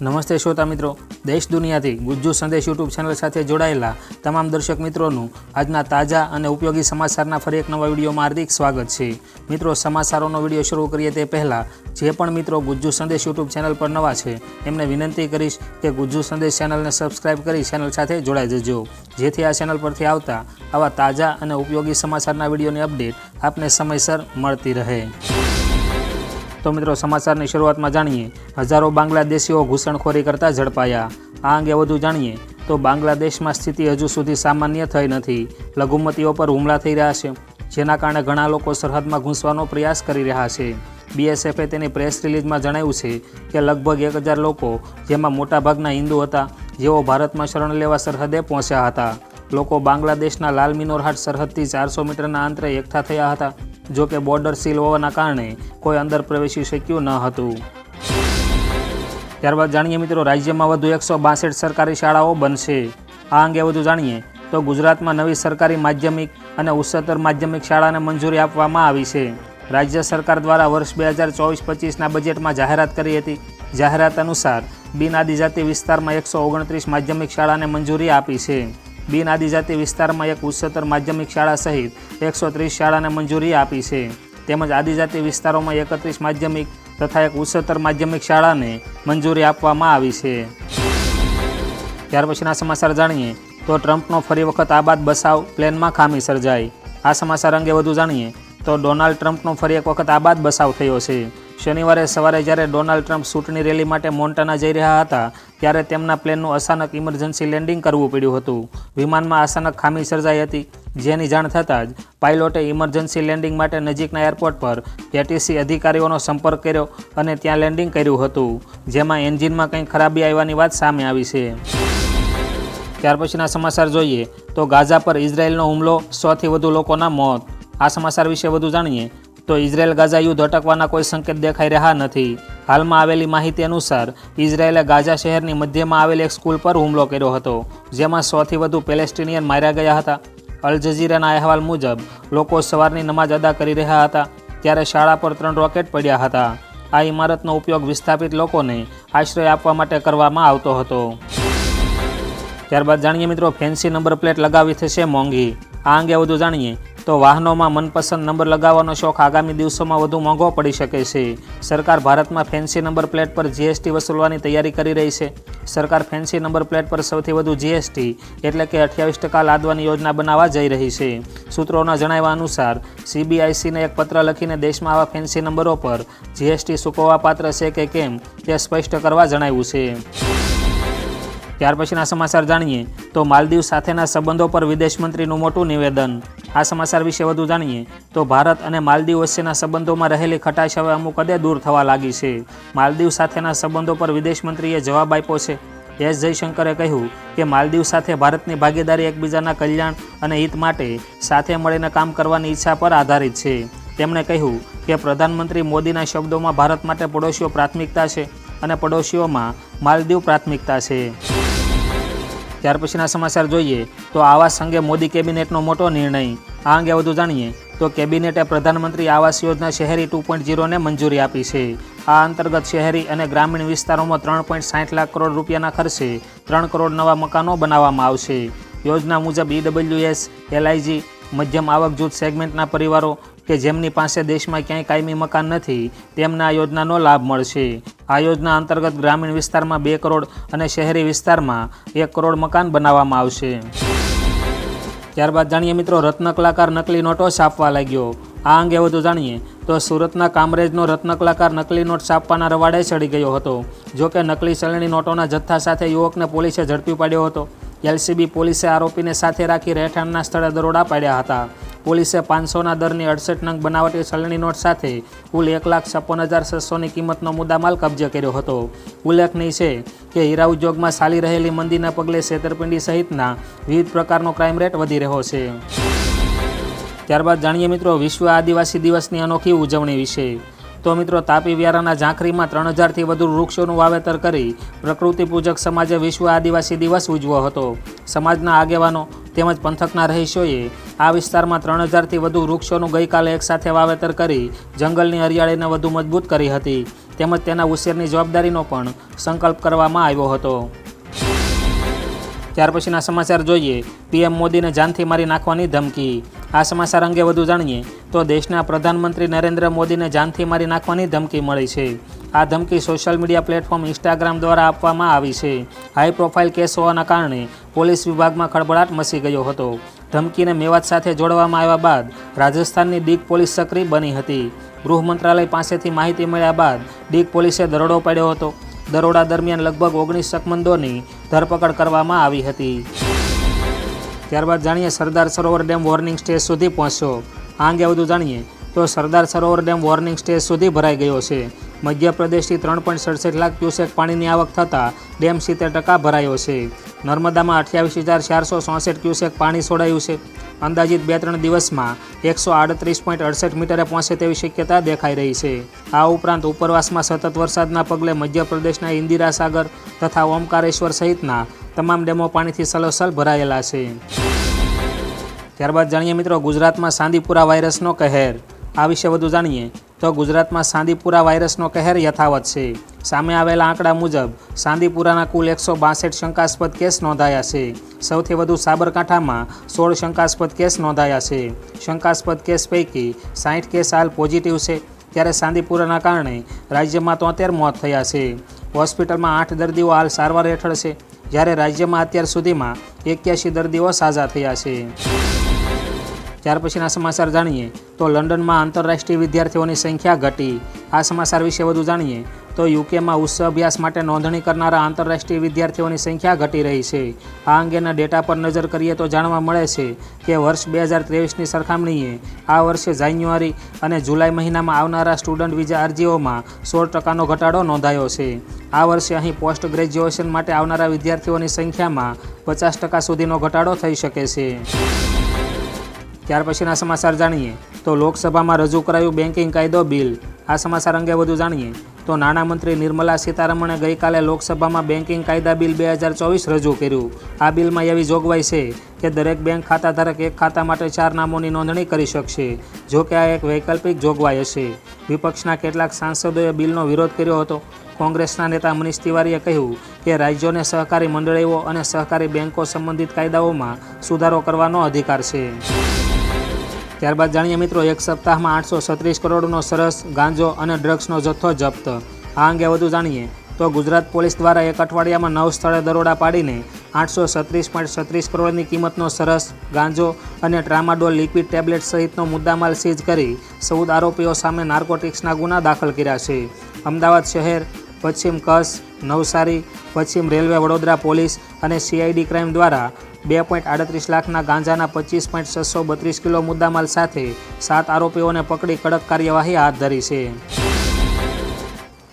નમસ્તે શ્રોતા મિત્રો. દેશ દુનિયાથી ગુજ્જુ સંદેશ યુટ્યુબ ચેનલ સાથે જોડાયેલા તમામ દર્શક મિત્રોનું આજના તાજા અને ઉપયોગી સમાચારના ફરી એક નવા વિડીયોમાં હાર્દિક સ્વાગત છે. મિત્રો, સમાચારોનો વીડિયો શરૂ કરીએ તે પહેલાં, જે પણ મિત્રો ગુજ્જુ સંદેશ યુટ્યુબ ચેનલ પર નવા છે, એમને વિનંતી કરીશ કે ગુજ્જુ સંદેશ ચેનલને સબસ્ક્રાઇબ કરી ચેનલ સાથે જોડાઈ જજો. જેથી આ ચેનલ પરથી આવતા આવા તાજા અને ઉપયોગી સમાચારના વિડીયોની અપડેટ આપને સમયસર મળતી રહે. તો મિત્રો સમાચારની શરૂઆતમાં જાણીએ. હજારો બાંગ્લાદેશીઓ ઘૂસણખોરી કરતા ઝડપાયા. આ અંગે વધુ જાણીએ તો બાંગ્લાદેશમાં સ્થિતિ હજુ સુધી સામાન્ય થઈ નથી. લઘુમતીઓ પર હુમલા થઈ રહ્યા છે. જેના કારણે ઘણા લોકો સરહદમાં ઘૂસવાનો પ્રયાસ કરી રહ્યા છે. બીએસએફે તેની પ્રેસ રિલીઝમાં જણાવ્યું છે કે લગભગ એક હજાર લોકો, જેમાં મોટાભાગના હિન્દુ હતા, જેઓ ભારતમાં શરણ લેવા સરહદે પહોંચ્યા હતા. લોકો બાંગ્લાદેશના લાલ મિનોરહાટ સરહદથી ચારસો મીટરના અંતરે એકઠા થયા હતા. જો કે બોર્ડર સીલ હોવાના કારણે કોઈ અંદર પ્રવેશી શક્યું ન હતું. ત્યારબાદ જાણીએ મિત્રો, રાજ્યમાં વધુ એકસો બાસઠ સરકારી શાળાઓ બનશે. આ અંગે વધુ જાણીએ તો ગુજરાતમાં નવી સરકારી માધ્યમિક અને ઉચ્ચતર માધ્યમિક શાળાને મંજૂરી આપવામાં આવી છે. રાજ્ય સરકાર દ્વારા વર્ષ બે હજાર ચોવીસ પચીસના બજેટમાં જાહેરાત કરી હતી. જાહેરાત અનુસાર બિન આદિજાતિ વિસ્તારમાં એકસો ઓગણત્રીસ માધ્યમિક શાળાને મંજૂરી આપી છે. બિન આદિજાતિ વિસ્તારમાં એક ઉચ્ચતર માધ્યમિક શાળા સહિત એકસો ત્રીસ શાળાને મંજૂરી આપી છે. તેમજ આદિજાતિ વિસ્તારોમાં એકત્રીસ માધ્યમિક તથા એક ઉચ્ચતર માધ્યમિક શાળાને મંજૂરી આપવામાં આવી છે. ત્યાર પછીના સમાચાર જાણીએ તો ટ્રમ્પનો ફરી વખત આબાદ બસાવ પ્લેનમાં ખામી સર્જાઈ. આ સમાચાર અંગે વધુ જાણીએ તો ડોનાલ્ડ ટ્રમ્પનો ફરી એક વખત આબાદ બસાવ થયો છે. શનિવારે સવારે જ્યારે ડોનાલ્ડ ટ્રમ્પ ચૂંટણી રેલી માટે મોન્ટાના જઈ રહ્યા હતા, ત્યારે તેમના પ્લેનનું અચાનક ઇમરજન્સી લેન્ડિંગ કરવું પડ્યું હતું. વિમાનમાં અચાનક ખામી સર્જાઈ હતી. જેની જાણ થતાં જ પાઇલોટે ઇમરજન્સી લેન્ડિંગ માટે નજીકના એરપોર્ટ પર એટીસી અધિકારીઓનો સંપર્ક કર્યો અને ત્યાં લેન્ડિંગ કર્યું હતું, જેમાં એન્જિનમાં કંઈ ખરાબી આવવાની વાત સામે આવી છે. ત્યાર પછીના સમાચાર જોઈએ તો ગાઝા પર ઇઝરાયેલનો હુમલો સોથી વધુ લોકોના મોત. આ સમાચાર વિશે વધુ જાણીએ તો ઇઝરાયેલ ગાઝા યુદ્ધ અટકવાના કોઈ સંકેત દેખાઈ રહ્યા નથી. હાલમાં આવેલી માહિતી અનુસાર, ઇઝરાયેલે ગાઝા શહેરની મધ્યમાં આવેલ એક સ્કૂલ પર હુમલો કર્યો હતો, જેમાં સોથી વધુ પેલેસ્ટિનિયન માર્યા ગયા હતા. અલ જઝીરાના અહેવાલ મુજબ, લોકો સવારની નમાજ અદા કરી રહ્યા હતા, ત્યારે શાળા પર ત્રણ રોકેટ પડ્યા હતા. આ ઇમારતનો ઉપયોગ વિસ્થાપિત લોકોને આશ્રય આપવા માટે કરવામાં આવતો હતો. ત્યારબાદ જાણીએ મિત્રો, ફેન્સી નંબર પ્લેટ લગાવી થશે મોંઘી. આ અંગે વધુ જાણીએ તો વાહનોમાં મનપસંદ નંબર લગાવવાનો શોખ આગામી દિવસોમાં વધુ મોંઘો પડી શકે છે. સરકાર ભારતમાં ફેન્સી નંબર પ્લેટ પર જીએસટી વસૂલવાની તૈયારી કરી રહી છે. સરકાર ફેન્સી નંબર પ્લેટ પર સૌથી વધુ જીએસટી એટલે કે અઠ્યાવીસ ટકા લાદવાની યોજના બનાવવા જઈ રહી છે. સૂત્રોના જણાવ્યા અનુસાર સીબીઆઈસીને એક પત્ર લખીને દેશમાં આવા ફેન્સી નંબરો પર જીએસટી ચૂકવવા પાત્ર છે કે કેમ તે સ્પષ્ટ કરવા જણાવ્યું છે. ત્યાર પછીના સમાચાર જાણીએ તો માલદીવ સાથેના સંબંધો પર વિદેશ મંત્રીનું મોટું નિવેદન. આ સમાચાર વિશે વધુ જાણીએ તો ભારત અને માલદીવ વચ્ચેના સંબંધોમાં રહેલી ખટાશ હવે અમુક હદે દૂર થવા લાગી છે. માલદીવ સાથેના સંબંધો પર વિદેશ મંત્રીએ જવાબ આપ્યો છે. એસ જયશંકરે કહ્યું કે માલદીવ સાથે ભારતની ભાગીદારી એકબીજાના કલ્યાણ અને હિત માટે સાથે મળીને કામ કરવાની ઈચ્છા પર આધારિત છે. તેમણે કહ્યું કે પ્રધાનમંત્રી મોદીના શબ્દોમાં ભારત માટે પડોશીઓ પ્રાથમિકતા છે અને પડોશીઓમાં માલદીવ પ્રાથમિકતા છે. ત્યાર પછીના સમાચાર જોઈએ તો આવાસ અંગે મોદી કેબિનેટનો મોટો નિર્ણય. આ અંગે વધુ જાણીએ તો કેબિનેટે પ્રધાનમંત્રી આવાસ યોજના શહેરી ટુ પોઈન્ટ ઝીરોને મંજૂરી આપી છે. આ અંતર્ગત શહેરી અને ગ્રામીણ વિસ્તારોમાં ત્રણ પોઈન્ટ સાઠ લાખ કરોડ રૂપિયાના ખર્ચે ત્રણ કરોડ નવા મકાનો બનાવવામાં આવશે. યોજના મુજબ ઈડબ્લ્યુએસ એલઆઈજી મધ્યમ આવક જૂથ સેગમેન્ટના પરિવારો કે જેમની પાસે દેશમાં ક્યાંય કાયમી મકાન નથી, તેમને આ યોજનાનો લાભ મળશે. આ યોજના અંતર્ગત ગ્રામીણ વિસ્તારમાં બે કરોડ અને શહેરી વિસ્તારમાં એક કરોડ મકાન બનાવવામાં આવશે. ત્યારબાદ જાણીએ મિત્રો રત્ન કલાકાર નકલી નોટો છાપવા લાગ્યો. આ અંગે વધુ જાણીએ તો સુરતના કામરેજનો રત્ન કલાકાર નકલી નોટ છાપવાના રવાડે ચડી ગયો હતો. જો કે નકલી ચલણી નોટોના જથ્થા સાથે યુવકને પોલીસે ઝડપી પાડ્યો હતો. એલસીબી પોલીસે આરોપીને સાથે રાખી રહેઠાણના સ્થળે દરોડા પાડ્યા હતા. પોલીસે પાંચસોના દરની અડસઠ નંગ બનાવટી ચલણી નોટ સાથે કુલ એક લાખ છપ્પન હજાર છસોની કિંમતનો મુદ્દામાલ કબજે કર્યો હતો. ઉલ્લેખનીય છે કે હીરા ઉદ્યોગમાં ચાલી રહેલી મંદીના પગલે છેતરપિંડી સહિતના વિવિધ પ્રકારનો ક્રાઇમ રેટ વધી રહ્યો છે. ત્યારબાદ જાણીએ મિત્રો, વિશ્વ આદિવાસી દિવસની અનોખી ઉજવણી વિશે. તો મિત્રો, તાપી વ્યારાના ઝાંખરીમાં ત્રણ હજારથી વધુ વૃક્ષોનું વાવેતર કરી પ્રકૃતિ પૂજક સમાજે વિશ્વ આદિવાસી દિવસ ઉજવ્યો હતો. સમાજના આગેવાનો તેમજ પંથકના રહીશોએ આ વિસ્તારમાં ત્રણ હજારથી વધુ વૃક્ષોનું ગઈકાલે એકસાથે વાવેતર કરી જંગલની હરિયાળીને વધુ મજબૂત કરી હતી. તેમજ તેના ઉછેરની જવાબદારીનો પણ સંકલ્પ કરવામાં આવ્યો હતો. ત્યાર પછીના સમાચાર જોઈએ. પીએમ મોદીને જાનથી મારી નાખવાની ધમકી. આ સમાચાર અંગે વધુ જાણીએ તો દેશના પ્રધાનમંત્રી નરેન્દ્ર મોદીને જાનથી મારી નાખવાની ધમકી મળી છે. આ ધમકી સોશિયલ મીડિયા પ્લેટફોર્મ ઇન્સ્ટાગ્રામ દ્વારા આપવામાં આવી છે. હાઈ પ્રોફાઇલ કેસ હોવાના કારણે પોલીસ વિભાગમાં ખળબળાટ મચી ગયો હતો. ધમકીને મેવાત સાથે જોડવામાં આવ્યા બાદ રાજસ્થાનની ડીગ પોલીસ સક્રિય બની હતી. ગૃહ મંત્રાલય પાસેથી માહિતી મળ્યા બાદ ડીગ પોલીસે દરોડો પાડ્યો હતો. દરોડા દરમિયાન લગભગ ઓગણીસ શકમંદોની ધરપકડ કરવામાં આવી હતી. ત્યારબાદ જાણીએ Sardar Sarovar dam warning stage સુધી પહોંચ્યો. આ અંગે વધુ જાણીએ તો Sardar Sarovar dam warning stage સુધી ભરાઈ ગયો છે. મધ્યપ્રદેશથી ત્રણ પોઈન્ટ સડસઠ લાખ ક્યુસેક પાણીની આવક થતાં ડેમ સિત્તેર ટકા ભરાયો છે. નર્મદામાં અઠ્યાવીસ હજાર ચારસો ચોસઠ ક્યુસેક પાણી છોડાયું છે. અંદાજિત બે ત્રણ દિવસમાં એકસો આડત્રીસ પોઈન્ટ અડસઠ મીટરે પહોંચે તેવી શક્યતા દેખાઈ રહી છે. આ ઉપરાંત ઉપરવાસમાં સતત વરસાદના પગલે મધ્યપ્રદેશના ઇન્દિરા સાગર તથા ઓમકારેશ્વર સહિતના તમામ ડેમો પાણીથી સલોસલ ભરાયેલા છે. ત્યારબાદ જાણીએ મિત્રો ગુજરાતમાં સાંદીપુરા વાયરસનો કહેર. આ વિશે વધુ જાણીએ તો ગુજરાતમાં સાંદીપુરા વાયરસનો કહેર યથાવત છે. સામે આવેલા આંકડા મુજબ, સાંદીપુરાના કુલ એકસો બાસઠ શંકાસ્પદ કેસ નોંધાયા છે. સૌથી વધુ સાબરકાંઠામાં સોળ શંકાસ્પદ કેસ નોંધાયા છે. શંકાસ્પદ કેસ પૈકી સાઠ કેસ હાલ પોઝિટિવ છે, ત્યારે સાંદીપુરાના કારણે રાજ્યમાં તોતેર મોત થયા છે. હોસ્પિટલમાં આઠ દર્દીઓ હાલ સારવાર હેઠળ છે, જ્યારે રાજ્યમાં અત્યાર સુધીમાં એક્યાસી દર્દીઓ સાજા થયા છે. ત્યાર પછીના સમાચાર જાણીએ તો લંડનમાં આંતરરાષ્ટ્રીય વિદ્યાર્થીઓની સંખ્યા ઘટી. આ સમાચાર વિશે વધુ જાણીએ તો યુકેમાં ઉચ્ચ અભ્યાસ માટે નોંધણી કરનારા આંતરરાષ્ટ્રીય વિદ્યાર્થીઓની સંખ્યા ઘટી રહી છે. આ અંગેના ડેટા પર નજર કરીએ તો જાણવા મળે છે કે વર્ષ બે હજાર ત્રેવીસની સરખામણીએ આ વર્ષે જાન્યુઆરી અને જુલાઈ મહિનામાં આવનારા સ્ટુડન્ટ વિઝા અરજીઓમાં સોળ ટકાનો ઘટાડો નોંધાયો છે. આ વર્ષે અહીં પોસ્ટ ગ્રેજ્યુએશન માટે આવનારા વિદ્યાર્થીઓની સંખ્યામાં પચાસ ટકા સુધીનો ઘટાડો થઈ શકે છે. ત્યાર પછીના સમાચાર જાણીએ તો લોકસભામાં રજૂ કરાયું બેન્કિંગ કાયદો બિલ. આ સમાચાર અંગે વધુ જાણીએ. તો નાણામંત્રી નિર્મલા સીતારમણે ગઈકાલે લોકસભામાં બેન્કિંગ કાયદા બિલ બે હજાર ચોવીસ રજૂ કર્યું. આ બિલમાં એવી જોગવાઈ છે કે દરેક બેંક ખાતાધારક એક ખાતા માટે ચાર નામોની નોંધણી કરી શકશે, જો કે આ એક વૈકલ્પિક જોગવાઈ હશે. વિપક્ષના કેટલાક સાંસદોએ બિલનો વિરોધ કર્યો હતો. કોંગ્રેસના નેતા મનીષ તિવારીએ કહ્યું કે રાજ્યોને સહકારી મંડળીઓ અને સહકારી બેન્કો સંબંધિત કાયદાઓમાં સુધારો કરવાનો અધિકાર છે. ત્યારબાદ જાણીએ મિત્રો, એક સપ્તાહમાં આઠસો છત્રીસ કરોડનો સરસ ગાંજો અને ડ્રગ્સનો જથ્થો જપ્ત. આ અંગે વધુ જાણીએ તો ગુજરાત પોલીસ દ્વારા એક અઠવાડિયામાં નવ સ્થળે દરોડા પાડીને આઠસો છત્રીસ પોઈન્ટ છત્રીસ કરોડની કિંમતનો સરસ ગાંજો અને ટ્રામાડોલ લિક્વિડ ટેબ્લેટ સહિતનો મુદ્દામાલ સીઝ કરી ચૌદ આરોપીઓ સામે નાર્કોટિક્સના ગુના દાખલ કર્યા છે. અમદાવાદ શહેર પશ્ચિમ કચ્છ, નવસારી, પશ્ચિમ રેલવે, વડોદરા પોલીસ અને સીઆઈડી ક્રાઇમ દ્વારા બે પોઈન્ટ આડત્રીસ લાખના ગાંજાના પચીસ પોઈન્ટ છસો બત્રીસ કિલો મુદ્દામાલ સાથે સાત આરોપીઓને પકડી કડક કાર્યવાહી હાથ ધરી છે.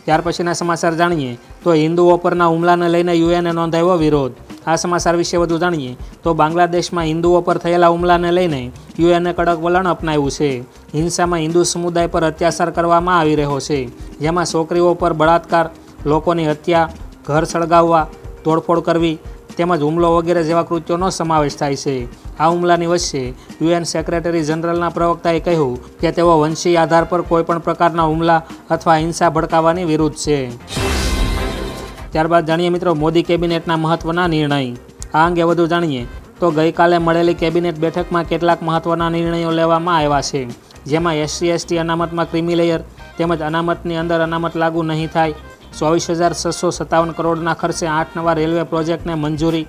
ત્યાર પછીના સમાચાર જાણીએ તો હિન્દુઓ પરના હુમલાને લઈને યુએને નોંધાયો વિરોધ. આ સમાચાર વિશે વધુ જાણીએ તો બાંગ્લાદેશમાં હિન્દુઓ પર થયેલા હુમલાને લઈને યુએને કડક વલણ અપનાવ્યું છે. હિંસામાં હિન્દુ સમુદાય પર અત્યાચાર કરવામાં આવી રહ્યો છે. જેમાં છોકરીઓ પર બળાત્કાર, લોકોની હત્યા, ઘર સળગાવવા, તોડફોડ કરવી તેમજ હુમલો વગેરે જેવા કૃત્યોનો સમાવેશ થાય છે. આ હુમલાની વચ્ચે યુએન સેક્રેટરી જનરલના પ્રવક્તાએ કહ્યું કે તેઓ વંશી આધાર પર કોઈપણ પ્રકારના હુમલા અથવા હિંસા ભડકાવવાની વિરુદ્ધ છે. ત્યારબાદ જાણીએ મિત્રો, મોદી કેબિનેટના મહત્વના નિર્ણય. આ અંગે વધુ જાણીએ તો ગઈકાલે મળેલી કેબિનેટ બેઠકમાં કેટલાક મહત્વના નિર્ણયો લેવામાં આવ્યા છે. જેમાં એસસી, એસટી અનામતમાં ક્રિમી લેયર તેમજ અનામતની અંદર અનામત લાગુ નહીં થાય, ચોવીસ હજાર છસો સત્તાવન કરોડના ખર્ચે આઠ નવા રેલવે પ્રોજેક્ટને મંજૂરી,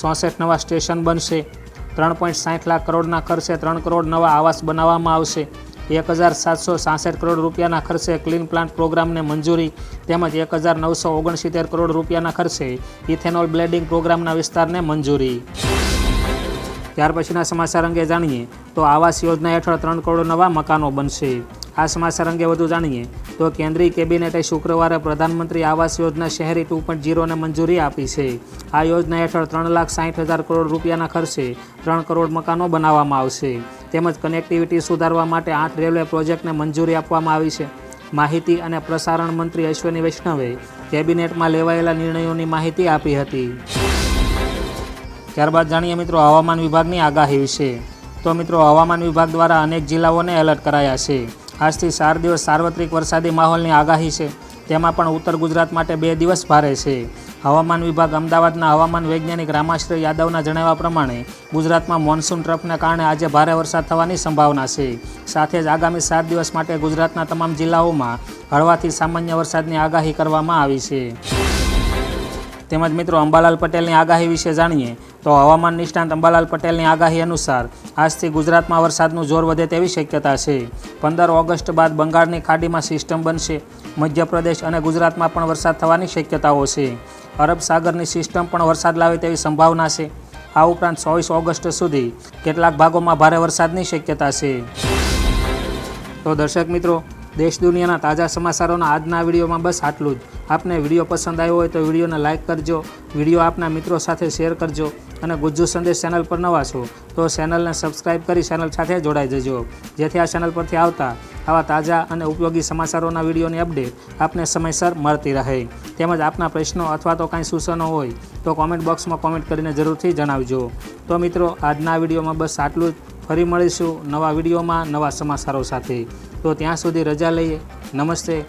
ચોસઠ નવા સ્ટેશન બનશે, ત્રણ પોઈન્ટ સાઠ લાખ કરોડના ખર્ચે ત્રણ કરોડ નવા આવાસ બનાવવામાં આવશે એક હજાર સાતસો સાસઠ કરોડ રૂપિયાના ખર્ચે ક્લીન પ્લાન્ટ પ્રોગ્રામને મંજૂરી, તેમજ એક હજાર નવસો ઓગણસિત્તેર કરોડ રૂપિયાના ખર્ચે ઇથેનોલ બ્લેડિંગ પ્રોગ્રામના વિસ્તારને મંજૂરી. ત્યાર પછીના સમાચાર અંગે જાણીએ તો આવાસ યોજના હેઠળ ત્રણ કરોડ નવા મકાનો બનશે. આ સમાચાર અંગે વધુ જાણીએ તો કેન્દ્રીય કેબિનેટે શુક્રવારે પ્રધાનમંત્રી આવાસ યોજના શહેરી ટુ પોઈન્ટ જીરોને મંજૂરી આપી છે. આ યોજના હેઠળ ત્રણ લાખ સાઠ હજાર કરોડ રૂપિયાના ખર્ચે ત્રણ કરોડ મકાનો બનાવવામાં આવશે. તેમજ કનેક્ટિવિટી સુધારવા માટે આઠ રેલવે પ્રોજેક્ટને મંજૂરી આપવામાં આવી છે. માહિતી અને પ્રસારણ મંત્રી અશ્વિની વૈષ્ણવે કેબિનેટમાં લેવાયેલા નિર્ણયોની માહિતી આપી હતી. ત્યારબાદ જાણીએ મિત્રો હવામાન વિભાગની આગાહી વિશે. તો મિત્રો હવામાન વિભાગ દ્વારા અનેક જિલ્લાઓને એલર્ટ કરાયા છે. આજથી ચાર દિવસ સાર્વત્રિક વરસાદી માહોલની આગાહી છે. તેમાં પણ ઉત્તર ગુજરાત માટે બે દિવસ ભારે છે. હવામાન વિભાગ અમદાવાદના હવામાન વૈજ્ઞાનિક રામાશ્રય યાદવના જણાવ્યા પ્રમાણે, ગુજરાતમાં મોન્સૂન ટ્રફને કારણે આજે ભારે વરસાદ થવાની સંભાવના છે. સાથે જ આગામી સાત દિવસ માટે ગુજરાતના તમામ જિલ્લાઓમાં હળવાથી સામાન્ય વરસાદની આગાહી કરવામાં આવી છે. તેમજ મિત્રો, અંબાલાલ પટેલની આગાહી વિશે જાણીએ તો હવામાન નિષ્ણાંત અંબાલાલ પટેલની આગાહી અનુસાર આજથી ગુજરાતમાં વરસાદનું જોર વધે તેવી શક્યતા છે. પંદર ઓગસ્ટ બાદ બંગાળની ખાડીમાં સિસ્ટમ બનશે. મધ્યપ્રદેશ અને ગુજરાતમાં પણ વરસાદ થવાની શક્યતાઓ છે. અરબ સાગરની સિસ્ટમ પણ વરસાદ લાવે તેવી સંભાવના છે. આ ઉપરાંત ચોવીસ ઓગસ્ટ સુધી કેટલાક ભાગોમાં ભારે વરસાદની શક્યતા છે. તો દર્શક મિત્રો દેશ દુનિયાના તાજા સમાચારોના આજના વિડીયોમાં બસ આટલું જ. આપને વીડિયો પસંદ આવ્યો હોય તો વિડીયોને લાઇક કરજો, વીડિયો આપના મિત્રો સાથે શેર કરજો અને ગુજ્જુ સંદેશ ચેનલ પર નવા છો તો ચેનલને સબસ્ક્રાઇબ કરી ચેનલ સાથે જોડાઈ જજો. જેથી આ ચેનલ પરથી આવતા આવા તાજા અને ઉપયોગી સમાચારોના વિડીયોની અપડેટ આપને સમયસર મળતી રહે. તેમજ આપના પ્રશ્નો અથવા તો કાંઈ સૂચનો હોય તો કોમેન્ટ બોક્સમાં કોમેન્ટ કરીને જરૂરથી જણાવજો. તો મિત્રો, આજના વિડીયોમાં બસ આટલું જ. ફરી મળીશું નવા વિડીયોમાં નવા સમાચારો સાથે. તો ત્યાં સુધી રજા લઈએ. નમસ્તે.